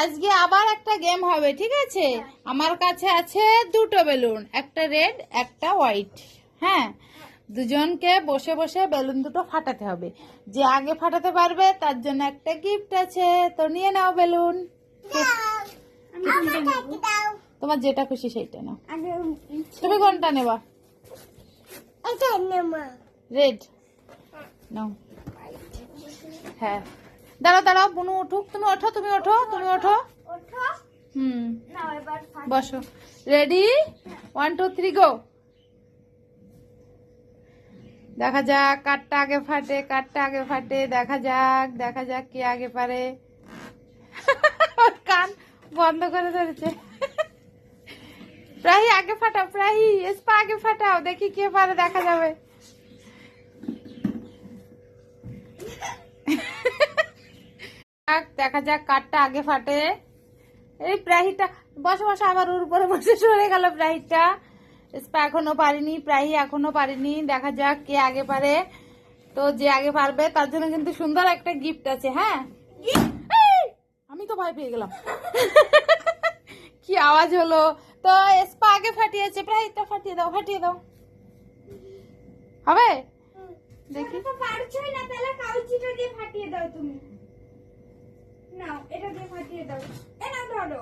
আজকে আবার একটা গেম হবে ঠিক আছে? আমার কাছে আছে দুটো বেলুন একটা রেড একটা হোয়াইট হ্যাঁ? দুজনকে বসে বসে বেলুন দুটো ফাটাতে হবে। যে আগে ফাটাতে পারবে তার জন্য একটা গিফট আছে। তো নিয়ে নাও বেলুন? তোমার যেটা খুশি সেইটা নাও। তুমি কোনটা নেবা? রেড নাও। হ্যাঁ। দাঁড়াও দাঁড়াও বুনু উঠুক। তুমি ওঠো তুমি ওঠো তুমি ওঠো। হুম। বসো। Ready one two three go দেখা যাক কাঠটা আগে ফাটে কাঠটা আগে ফাটে দেখা যাক দেখা যাক কে আগে পারে। কান বন্ধ করে ধরেছে। প্রাহি আগে ফাটাও প্রাহি এসপা আগে ফাটাও দেখি কে পারে দেখা যাবে যাক, দেখা যাক কাঠটা আগে ফাটে। এই প্রাহিটা, বসে বসে, আবার ওর উপরে বসে সরে গেল প্রাহিটা। এখনও পারিনি, প্রাহি এখনও পারিনি, দেখা যাক কে আগে পারে। তো যে আগে পারবে, তার জন্য কিন্তু সুন্দর একটা গিফট আছে হ্যাঁ? আমি তো ভয় পেয়ে গেলাম। কি আওয়াজ হলো? তো স্পা আগে ফাটিয়েছে, প্রাহিটা ফাটিয়ে দাও ফাটিয়ে দাও। হবে? দেখি তো না, তাহলে কাউচিটা দিয়ে ফাটিয়ে দাও তুমি। এটা দিয়ে ফাটিয়ে দাও। এ না ধরো।